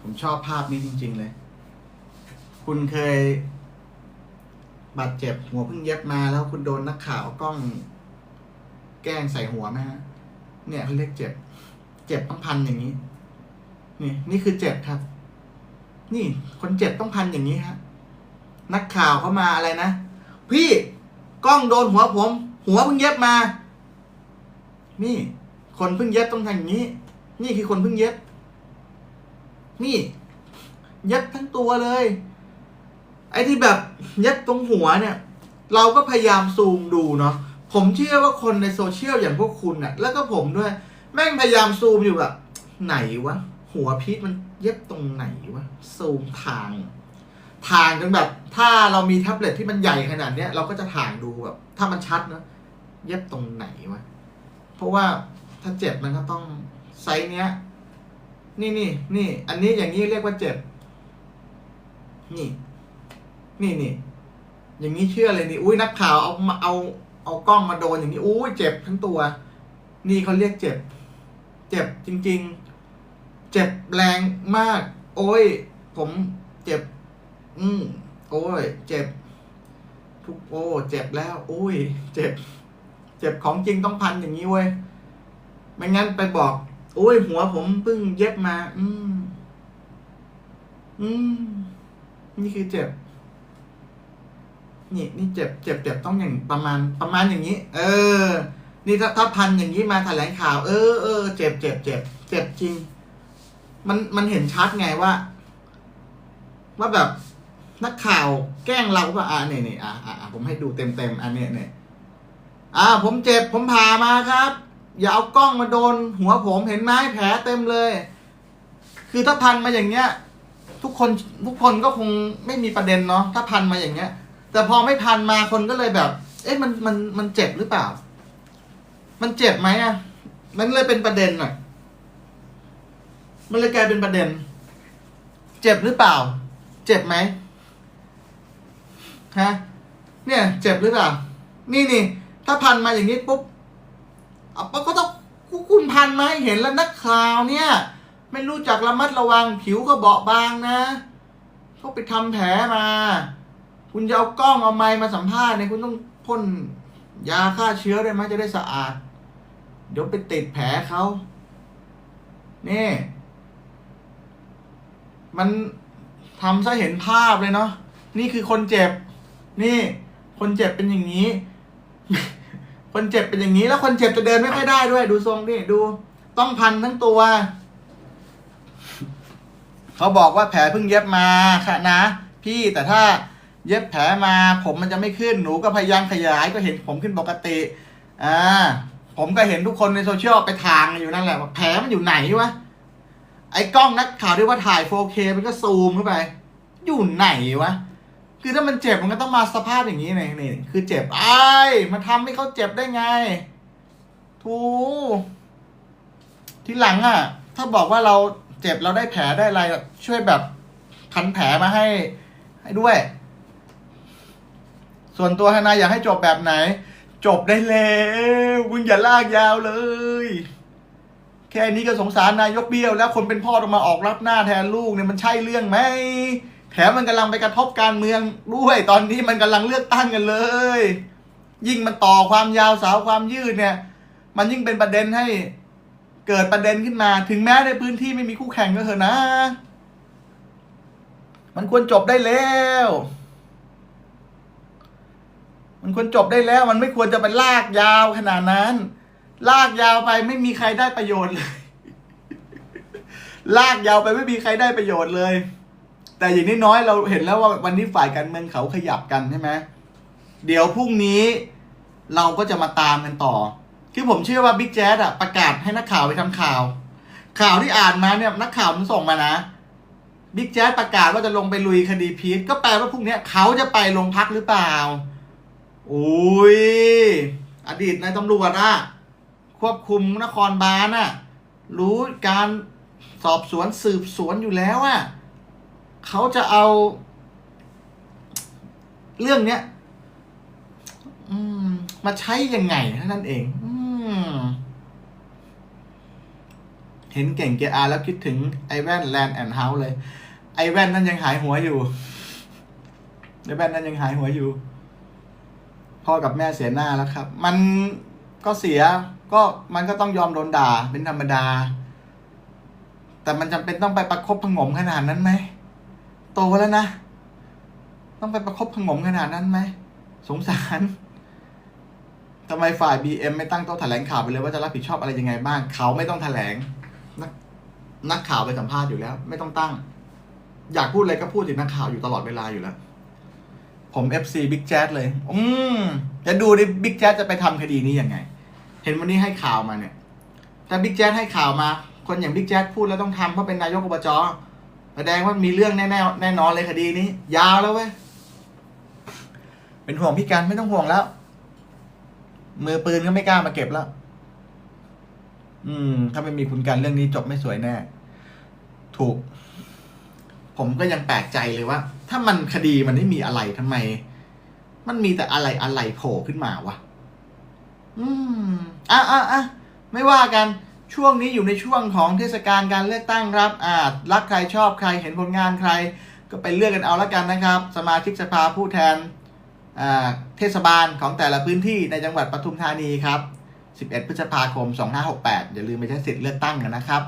ผมชอบภาพนี้จริง ๆ เลย คุณเคย บาดเจ็บหัวเพิ่งเย็บมาแล้วคุณโดนนักข่าวกล้อง แกล้งใส่หัวไหมฮะ เนี่ยเขาเรียกเจ็บ เจ็บต้องพันอย่างนี้ นี่ นี่คือเจ็บครับ นี่ คนเจ็บต้องพันอย่างนี้ฮะ นักข่าวเขามาอะไรนะ พี่กล้องโดนหัวผม หัวเพิ่งเย็บมา นี่ คนเพิ่งเย็บต้องทำอย่างนี้ นี่คือคนเพิ่งเย็บ นี่เย็บทั้งตัวเลย ไอ้ที่แบบเย็บตรงหัวเนี่ย เราก็พยายามซูมดูเนาะผมเชื่อว่าคนในโซเชียลอย่างพวกคุณน่ะ แล้วก็ผมด้วย แม่งพยายามซูมอยู่แบบ ไหนวะ หัวพีทมันเย็บตรงไหนวะ ซูมทาง ทางจนแบบ ถ้าเรามีแท็บเล็ตที่มันใหญ่ขนาดเนี้ยเราก็จะถ่างดูแบบ ถ้ามันชัดเนอะเย็บตรงไหนวะ เพราะว่าถ้าเจ็บมันก็ต้องไซส์เนี้ย นี่นี่นี่อันนี้อย่างนี้เรียกว่าเจ็บ นี่ นี่นี่อย่างนี้เชื่อเลยนี่อุ้ยนักข่าวเอามาเอาเอากล้องมาโดนอย่างนี้อุ้ยเจ็บทั้งตัว นี่เขาเรียกเจ็บ เจ็บจริง ๆ เจ็บแรงมาก โอ้ย ผมเจ็บ อืมโอ้ย เจ็บ ทุกโอ้เจ็บแล้วอุ้ย เจ็บ เจ็บของจริงต้องพันอย่างนี้เว้ยไม่งั้นไปบอก โอ้ยหัวผมเพิ่งเย็บมา อืม อืม นี่คือเจ็บ นี่ นี่เจ็บ เจ็บเจ็บต้องอย่างประมาณ ประมาณอย่างนี้ เออ นี่ถ้าถ้าพันอย่างนี้มาแถลงข่าว เออเออเจ็บเจ็บเจ็บเจ็บจริง มันมันเห็นชัดไงว่า ว่าแบบนักข่าวแกล้งเราป่ะอ่าเนี่ยเนี่ยอ่าอ่าอ่าผมให้ดูเต็มเต็มอันเนี้ยเนี่ยอ่าผมเจ็บผมผ่ามาครับ อย่าเอากล้องมาโดน หัวผมเห็นไหมแผลเต็มเลย คือถ้าพันมาอย่างเงี้ย ทุกคนทุกคนก็คงไม่มีประเด็นเนาะถ้าพันมาอย่างเงี้ย แต่พอไม่พันมาคนก็เลยแบบ เอ๊ะมันมันมันเจ็บหรือเปล่า มันเจ็บไหมอะ มันเลยเป็นประเด็นอะ มันเลยกลายเป็นประเด็น เจ็บหรือเปล่า เจ็บไหมฮะเนี่ย เจ็บหรือเปล่า นี่นี่ถ้าพันมาอย่างนี้ปุ๊บ เอาก็ต้องคุณพันมาให้เห็นแล้วนักข่าวเนี่ย ไม่รู้จักระมัดระวังผิวก็เบาบางนะเขาไปทำแผลมา คุณจะเอากล้องเอาไม้มาสัมภาษณ์เนี่ยคุณต้องพ่นยาฆ่าเชื้อด้วยไหมจะได้สะอาด เดี๋ยวไปติดแผลเขานี่มันทำซะเห็นภาพเลยเนาะนี่คือคนเจ็บ นี่ คนเจ็บเป็นอย่างนี้ คนเจ็บเป็นอย่างนี้แล้วคนเจ็บจะเดินไม่ค่อยได้ด้วย ดูทรงดิดู ต้องพันทั้งตัว เขาบอกว่าแผลเพิ่งเย็บมาค่ะนะ พี่แต่ถ้าเย็บแผลมา ผมมันจะไม่ขึ้นหนูก็พยายามขยายก็เห็นผมขึ้นปกติอ่าผมก็เห็นทุกคนในโซเชียลไปทางอยู่นั่นแหละว่าแผลมันอยู่ไหนวะไอ้กล้องนักข่าวที่ว่าถ่าย 4K มันก็ซูมเข้าไป อยู่ไหนวะ คือถ้ามันเจ็บมันก็ต้องมาสภาพอย่างนี้นี่นี่คือเจ็บไอ้มาทำให้เขาเจ็บได้ไง ทูทีหลังอะ ถ้าบอกว่าเราเจ็บเราได้แผลได้อะไรช่วยแบบพันแผลมาให้ ให้ด้วย ส่วนตัวทนายอยากให้จบแบบไหน จบได้แล้วมึงอย่าลากยาวเลย แค่นี้ก็สงสารนายกเบี้ยว แล้วคนเป็นพ่อต้องมาออกรับหน้าแทนลูกเนี่ยมันใช่เรื่องไหม แถมมันกำลังไปกระทบการเมืองด้วยตอนนี้มันกำลังเลือกตั้งกันเลย ยิ่งมันต่อความยาวสาวความยืดเนี่ย มันยิ่งเป็นประเด็นให้เกิดประเด็นขึ้นมา ถึงแม้ในพื้นที่ไม่มีคู่แข่งก็เถอะนะ มันควรจบได้แล้ว มันควรจบได้แล้ว มันไม่ควรจะไปลากยาวขนาดนั้น ลากยาวไปไม่มีใครได้ประโยชน์เลย ลากยาวไปไม่มีใครได้ประโยชน์เลย แต่อย่างน้อยๆเราเห็นแล้วว่าวันนี้ฝ่ายการเมืองเขาขยับกันใช่ไหมเดี๋ยวพรุ่งนี้เราก็จะมาตามกันต่อ คือผมเชื่อว่าบิ๊กแจ๊ดอะประกาศให้นักข่าวไปทำข่าว ข่าวที่อ่านมาเนี่ยนักข่าวมันส่งมานะบิ๊กแจ๊ดประกาศว่าจะลงไปลุยคดีพีทก็แปลว่าพรุ่งนี้เขาจะไปโรงพักหรือเปล่าอุ้ยอดีตนายตำรวจอะควบคุมนครบาลอะรู้การสอบสวนสืบสวนอยู่แล้วอะ เขาจะเอา เรื่องเนี้ยมาใช้ยังไงเท่านั้นเองอเห็นเก่งเกียร์อาร์แล้วคิดถึงไอแว่นแลนด์แอนด์เฮาส์เลย ไอแว่นนั่นยังหายหัวอยู่ไอแว่นนั่นยังหายหัวอยู่ พ่อกับแม่เสียหน้าแล้วครับ มันก็เสีย ก็มันก็ต้องยอมโดนด่าเป็นธรรมดา แต่มันจำเป็นต้องไปประคบประงมขนาดนั้นไหม โตแล้วนะ ต้องไปประคบประหงมขนาดนั้นไหม สงสารทำไมฝ่าย BM ไม่ตั้งโต๊ะแถลงข่าวไปเลยว่าจะรับผิดชอบอะไรยังไงบ้าง เขาไม่ต้องแถลง นักนักข่าวไปสัมภาษณ์อยู่แล้ว ไม่ต้องตั้ง อยากพูดอะไรก็พูดถึงนักข่าวอยู่ตลอดเวลาอยู่แล้ว ผม FC Big Jazz เลย อืมจะดูดิ Big Jazz จะไปทำคดีนี้ยังไง เห็นวันนี้ให้ข่าวมาเนี่ยถ้า Big Jazz ให้ข่าวมา คนอย่าง Big Jazz พูดแล้วต้องทำเพราะเป็นนายกอบจ แสดงว่ามีเรื่องแน่ๆแน่นอนเลยคดีนี้ ยาวแล้วเว้ย เป็นห่วงพี่กันไม่ต้องห่วงแล้ว มือปืนก็ไม่กล้ามาเก็บแล้ว อืม ถ้าไม่มีคุณกันเรื่องนี้จบไม่สวยแน่ ถูก ผมก็ยังแปลกใจเลยว่า ถ้ามันคดีมันไม่มีอะไรทำไม มันมีแต่อะไรอะไรโผล่ขึ้นมาวะ อืมอะอะอะไม่ว่ากัน ช่วงนี้อยู่ในช่วงของเทศกาลการเลือกตั้งครับอ่ารักใครชอบใครเห็นผลงานใคร ก็ไปเลือกกันเอาละกันนะครับ สมาชิกสภาผู้แทนอ่าเทศบาลของแต่ละพื้นที่ในจังหวัดปทุมธานีครับ 11 พฤษภาคม 2568 อย่าลืมไปใช้สิทธิ์เลือกตั้งกันนะครับ